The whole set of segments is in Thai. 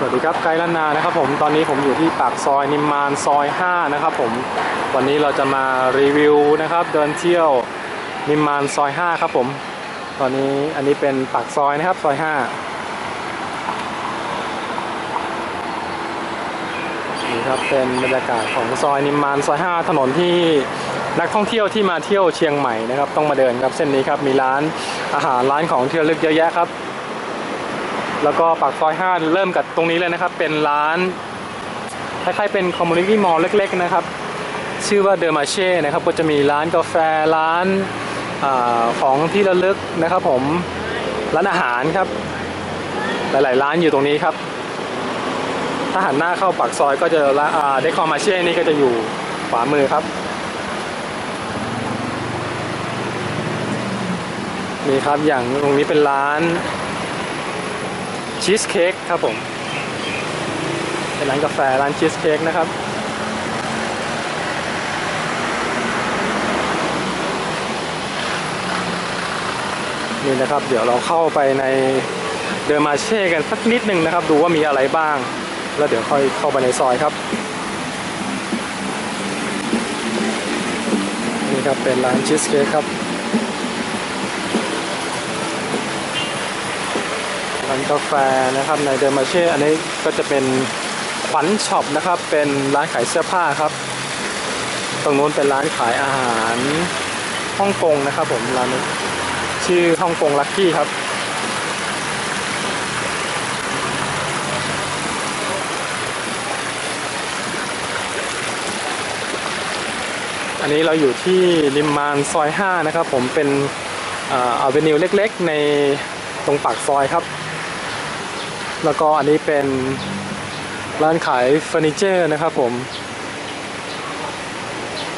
สวัสดีครับไกด์ล้านนานะครับผมตอนนี้ผมอยู่ที่ปากซอยนิมมานซอย 5 นะครับผมวันนี้เราจะมารีวิวนะครับ เดินเที่ยวนิมมานซอย 5 ครับผม ตอนนี้อันนี้เป็นปากซอยนะครับซอย 5 นี่ครับเป็นบรรยากาศของซอยนิมมานซอย 5 ถนนที่นักท่องเที่ยวที่มาเที่ยวเชียงใหม่นะครับ ต้องมาเดินครับเส้นนี้ครับมีร้านอาหารร้านของเที่ระลึกเยอะแยะครับ แล้วก็ปากซอย 5 เริ่มกับตรงนี้เลยนะครับ เป็นร้านคล้ายๆเป็นคอมมูนิตี้มอลล์เล็ก ๆ นะครับ ชื่อว่าเดอร์มาเช่นะครับ ก็จะมีร้านกาแฟร้านอาของที่ระลึกนะครับ ผมร้านอาหารครับ หลายๆ ร้านอยู่ตรงนี้ครับ ถ้าหันหน้าเข้าปากซอยก็จะร้านเดคอมาเช่นี่ก็จะอยู่ขวามือครับนี่ครับอย่างตรงนี้เป็นร้าน ชีสเค้กครับผมเป็นร้านกาแฟร้านชีสเค้กนะครับนี่นะครับ เดี๋ยวเราเข้าไปในเดอมาเช่กันสักนิดหนึ่งนะครับ ดูว่ามีอะไรบ้าง แล้วเดี๋ยวค่อยเข้าไปในซอยครับนี่ครับเป็นร้านชีสเค้กครับ ร้านกาแฟนะครับในเดอร์มาเช่อันนี้ก็จะเป็นขวัญช็อปนะครับ เป็นร้านขายเสื้อผ้าครับ ตรงนู้นเป็นร้านขายอาหารฮ่องกงนะครับ ผมร้านนี้ชื่อฮ่องกงลักกี้ครับอันนี้เราอยู่ที่ริมมานซอย 5 นะครับ ผมเป็นอาเวนิวเล็กๆ ในตรงปากซอยครับ แล้วก็อันนี้เป็นร้านขายเฟอร์นิเจอร์นะครับผม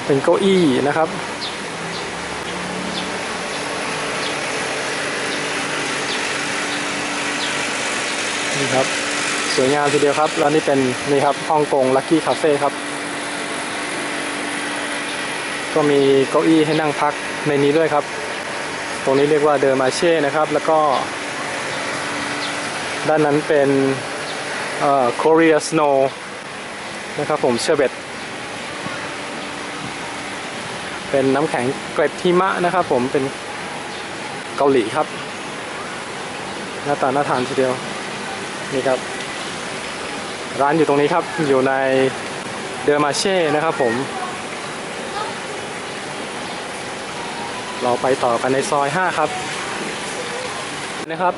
เป็นเก้าอี้นะครับ นี่ครับ สวยงามทีเดียวครับ แล้วนี่เป็นนี่ครับฮ่องกงลั c กี้คาเฟ่ครับ ก็มีเก้าอี้ให้นั่งพักในนี้ด้วยครับ ตรงนี้เรียกว่าเดอร์มาเช่นะครับ แล้วก็ ด้านนั้นเป็นเอ่อ Korea Snow นะครับผมเชเบตเป็นน้ำแข็งเกล็ดหิมะนะครับผมเป็นเกาหลีครับ หน้าตาน่าทานทีเดียว นี่ครับ ร้านอยู่ตรงนี้ครับ อยู่ในเดอร์มาเช่นะครับผม เราไปต่อกันในซอย 5 ครับนะครับ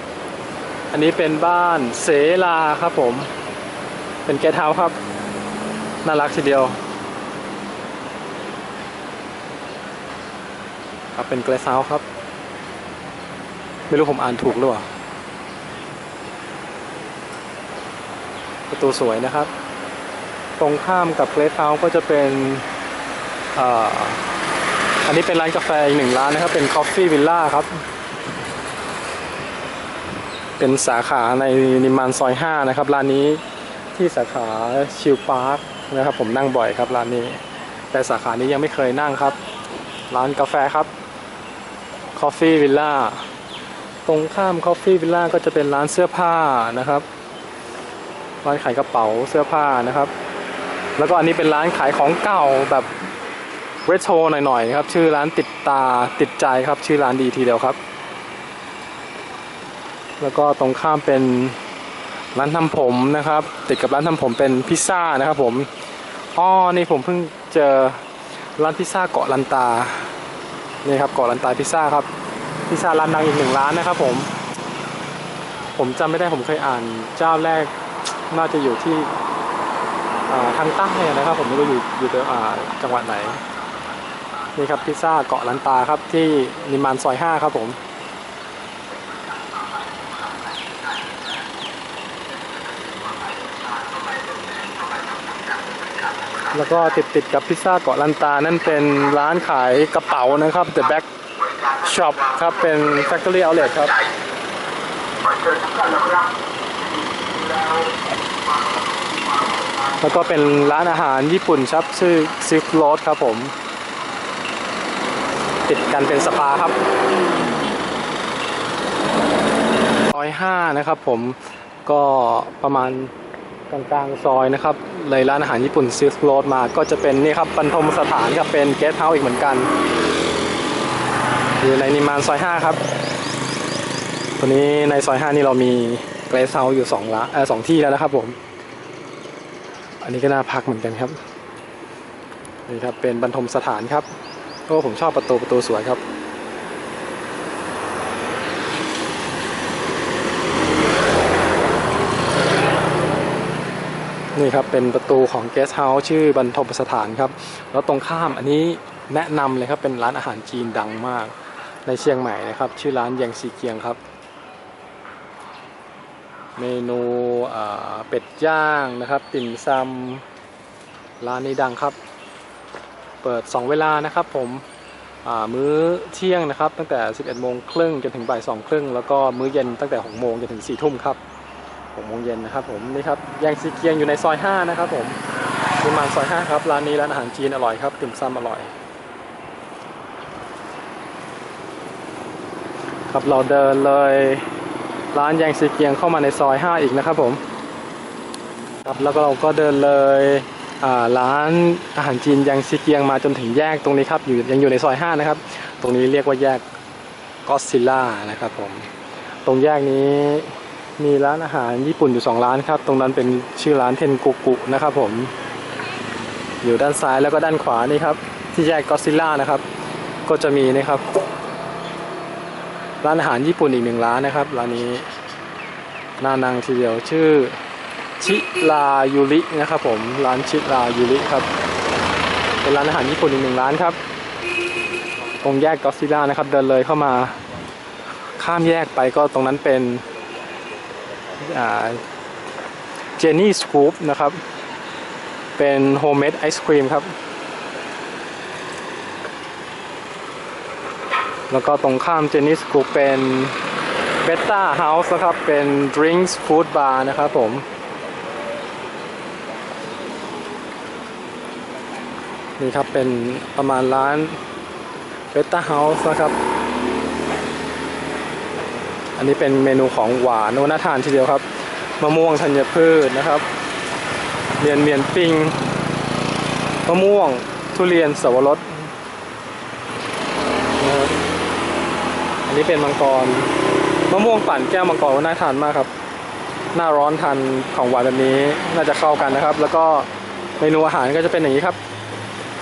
อันนี้เป็นบ้านเสลาครับผม เป็นแกทเฮาครับ น่ารักทีเดียว ครับเป็นเกรซเฮาครับ ไม่รู้ผมอ่านถูกหรือเปล่า ประตูสวยนะครับ ตรงข้ามกับเกรซเฮาส์ก็จะเป็นอ,อันนี้เป็นร้านกาแฟอีกหนึ่งร้านนะครับ เป็น Coffee Villa ครับ เป็นสาขาในนิมานซอย5นะครับร้านนี้ที่สาขาชิลพาร์คนะครับผมนั่งบ่อยครับร้านนี้ แต่สาขานี้ยังไม่เคยนั่งครับ ร้านกาแฟครับ Coffee Villa ตรงข้าม Coffee Villa ก็จะเป็นร้านเสื้อผ้านะครับร้านขายกระเป๋าเสื้อผ้านะครับ แล้วก็อันนี้เป็นร้านขายของเก่าแบบเรโทรหน่อยๆครับชื่อร้านติดตาติดใจครับชื่อร้านดีทีเดียวครับ แล้วก็ตรงข้ามเป็นร้านทำผมนะครับ ติดกับร้านทำผมเป็นพิซซ่านะครับผมอ๋อนี่ผมเพิ่งเจอร้านพิซซ่าเกาะลันตานี่ครับเกาะลันตาพิซซ่าครับพิซซ่าร้านดังอีกหนึ่งร้านนะครับผม ผมจำไม่ได้ผมเคยอ่านเจ้าแรกน่าจะอยู่ที่ทางใต้นะครับ ผมไม่รู้อยู่อยู่อ่จังหวัดไหนนี่ครับพิซซ่าเกาะลันตาครับที่นิมานซอย5ครับผม แล้วก็ติดติดกับพิซซ่าเกาะลันตา นั่นเป็นร้านขายกระเป๋านะครับ The Back Shop ครับ เป็น Factory Outlet ครับแล้วก็เป็นร้านอาหารญี่ปุ่นครับ ชื่อ Silk Road ครับผม ติดกันเป็นสปาครับร้อยห้านะครับผม ก็ประมาณกลางๆซอยนะครับเลยร้านอาหารญี่ปุ่นซิสโรดมาก็จะเป็นนี่ครับบรรทมสถานครับเป็นเกสต์เฮาส์อีกเหมือนกัน อยู่ในนิมานซอย 5 ครับตัวนี้ในซอย 5 นี่เรามีเกสต์เฮาส์อยู่สองละเออสองที่แล้วนะครับผม อันนี้ก็น่าพักเหมือนกันครับนี่ครับเป็นบรรทมสถานครับโอ้ผมชอบประตูประตูสวยครับ นี่ครับเป็นประตูของเกสเฮาส์ชื่อบรรทมสถานครับ แล้วตรงข้ามอันนี้แนะนำเลยครับเป็นร้านอาหารจีนดังมากในเชียงใหม่นะครับ ชื่อร้านแยงซีเกียงครับ เมนูเป็ดย่างนะครับติ่มซำร้านนี้ดังครับ เปิด 2 เวลานะครับผมมื้อเที่ยงนะครับ ตั้งแต่ 11โมงครึ่งจนถึงบ่าย2ครึ่งแล้วก็มื้อเย็นตั้งแต่6โมงจนถึง4ทุ่มครับ หกโมงเย็นนะครับผมนี่ครับแยงซีเกียงอยู่ในซอย5นะครับผมประมาณซอย5ครับร้านนี้ร้านอาหารจีนอร่อยครับติ่มซำอร่อย ครับเราเดินเลยร้านแยงซีเกียงเข้ามาในซอย5อีกนะครับผมครับแล้วก็เราก็เดินเลยอ่าร้านอาหารจีนแยงซีเกียงมาจนถึงแยกตรงนี้ครับอยู่ยังอยู่ในซอย5นะครับ ตรงนี้เรียกว่าแยกก็ซิล่านะครับผม ตรงแยกนี้ มีร้านอาหารญี่ปุ่นอยู่สองร้านครับ ตรงนั้นเป็นชื่อร้านเทนกุกุนะครับผม อยู่ด้านซ้ายแล้วก็ด้านขวานี่ครับ ที่แยกก็ซิล่านะครับ ก็จะมีนะครับ ร้านอาหารญี่ปุ่นอีกหนึ่งร้านนะครับ ร้านนี้น่านังทีเดียวชื่อชิรายูรินะครับผม ร้านชิรายูริครับ เป็นร้านอาหารญี่ปุ่นอีกหนึ่งร้านครับ ตรงแยกก็ซิล่านะครับ เดินเลยเข้ามา ข้ามแยกไปก็ตรงนั้นเป็น เจนี่สกูปนะครับ เป็นโฮมเมดไอศครีมครับ แล้วก็ตรงข้ามเจนี่สกูปเป็นเบต้าเฮาส์นะครับ เป็นดริงส์ฟู้ดบาร์นะครับผมนี่ครับเป็นประมาณร้านเบต้าเฮาส์นะครับ อันนี้เป็นเมนูของหวานน่าทานทีเดียวครับ มะม่วงธัญพืชนะครับเมียนเมียนปิงมะม่วงทุเรียนสวรสนะครับอันนี้เป็นมังกรมะม่วงปั่นแก้วมังกรน่าทานมากครับ หน้าร้อนทานของหวานแบบนี้น่าจะเข้ากันนะครับ แล้วก็เมนูอาหารก็จะเป็นอย่างนี้ครับ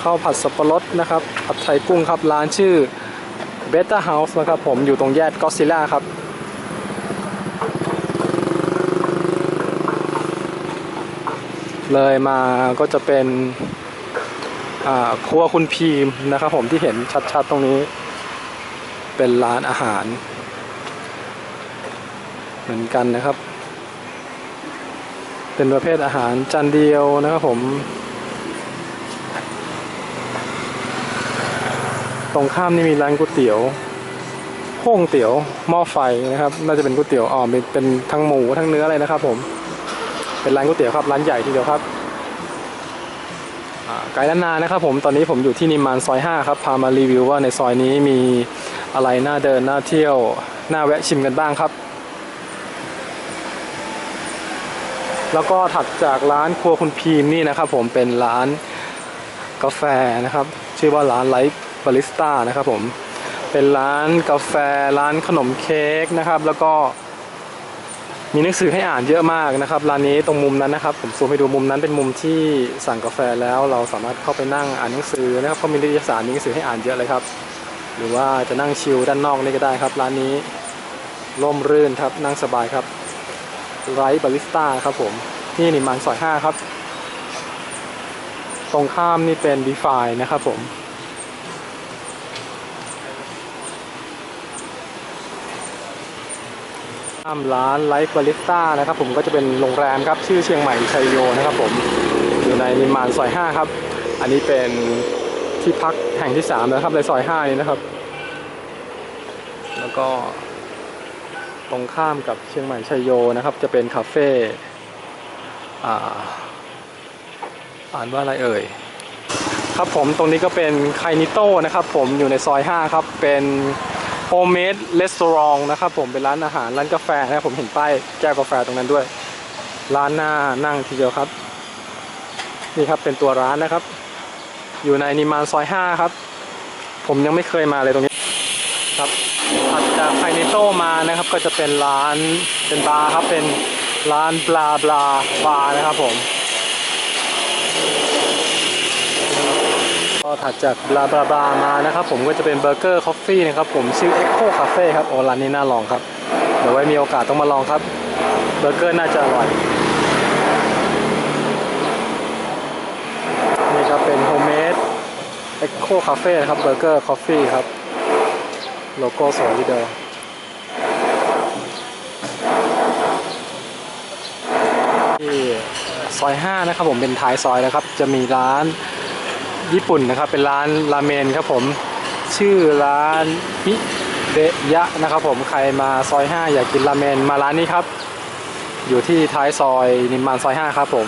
ข้าวผัดสับปะรดนะครับผัดไทยกุ้งครับร้านชื่อ Better House นะครับผมอยู่ตรงแยกก็ซิล่าครับ เลยมาก็จะเป็นครัวคุณพีมนะครับผมที่เห็นชัดๆตรงนี้ เป็นร้านอาหาร เหมือนกันนะครับ เป็นประเภทอาหารจานเดียวนะครับผม ตรงข้ามนี่มีร้านก๋วยเตี๋ยวห้องเตี๋ยวหม้อไฟนะครับ น่าจะเป็นก๋วยเตี๋ยวอ๋อเป็นเป็นทั้งหมูทั้งเนื้อเลยนะครับผม เป็นร้านก๋วยเตี๋ยวครับร้านใหญ่ทีเดียวครับไกด์ล้านนานะครับผมตอนนี้ผมอยู่ที่นิมมานซอย 5 ครับพามารีวิวว่าในซอยนี้มีอะไรน่าเดินน่าเที่ยวน่าแวะชิมกันบ้างครับ แล้วก็ถัดจากร้านครัวคุณพีมนี่นะครับผมเป็นร้านกาแฟนะครับ ชื่อว่าร้านไลฟ์บาริสต้านะครับผมเป็นร้านกาแฟร้านขนมเค้กนะครับ แล้วก็ มีหนังสือให้อ่านเยอะมากนะครับร้านนี้ตรงมุมนั้นนะครับ ผมซูมให้ดูมุมนั้นเป็นมุมที่สั่งกาแฟแล้ว เราสามารถเข้าไปนั่งอ่านหนังสือนะครับเขามีนิตยสารมีหนังสือให้อ่านเยอะเลยครับ หรือว่าจะนั่งชิลด้านนอกนี่ก็ได้ครับ ร้านนี้ร่มรื่นครับนั่งสบายครับไรบาริสต้าครับผมที่นิมมานซอย5ครับ ตรงข้ามนี่เป็นดีฟายนะครับผมามร้านไลฟ์บาริสต้านะครับผมก็จะเป็นโรงแรมครับชื่อเชียงใหม่ชัยโยนะครับผมอยู่ในนิมมานซอย 5 ครับ อันนี้เป็นที่พักแห่งที่3นะครับในซอย 5 นี้นะครับ แล้วก็ตรงข้ามกับเชียงใหม่ชัยโยนะครับ จะเป็นคาเฟ่อ่าอ่านว่าอะไรเอ่ยครับผมตรงนี้ก็เป็นไคนิโต้นะครับ ผมอยู่ในซอย 5 ครับเป็น โฮมเมดรีสอร์ทนะครับผมเป็นร้านอาหารร้านกาแฟนะผมเห็นป้ายแก้วกาแฟตรงนั้นด้วย ร้านหน้านั่งทีเดียวครับ นี่ครับเป็นตัวร้านนะครับ อยู่ในนิมานซอยห้าครับ ผมยังไม่เคยมาเลยตรงนี้ครับถัดจากไคนิโตมานะครับ ก็จะเป็นร้านเป็นบาร์ครับเป็นร้านบลาบลาบาร์นะครับผม ก็ถัดจากบลาบลาบามานะครับผมก็จะเป็นเบอร์เกอร์คอฟฟี่นะครับผมชื่อ Echo Cafe ครับโอ้ร้านนี้น่าลองครับ เดี๋ยวไว้มีโอกาสต้องมาลองครับ เบอร์เกอร์น่าจะอร่อย นี่ครับเป็นโฮมเมดเอ็กโคคาเฟ่นะครับเบอร์เกอร์คอฟฟี่ครับ โลโก้สวยทีเดียวที่ซอย 5 นะครับผมเป็นท้ายซอยนะครับ จะมีร้าน ญี่ปุ่นนะครับ เป็นร้านราเมนครับผม ชื่อร้านฮิเดยะนะครับผมใครมาซอย 5 อยากกินราเมนมาร้านนี้ครับ อยู่ที่ท้ายซอยนิมมานซอย 5 ครับผม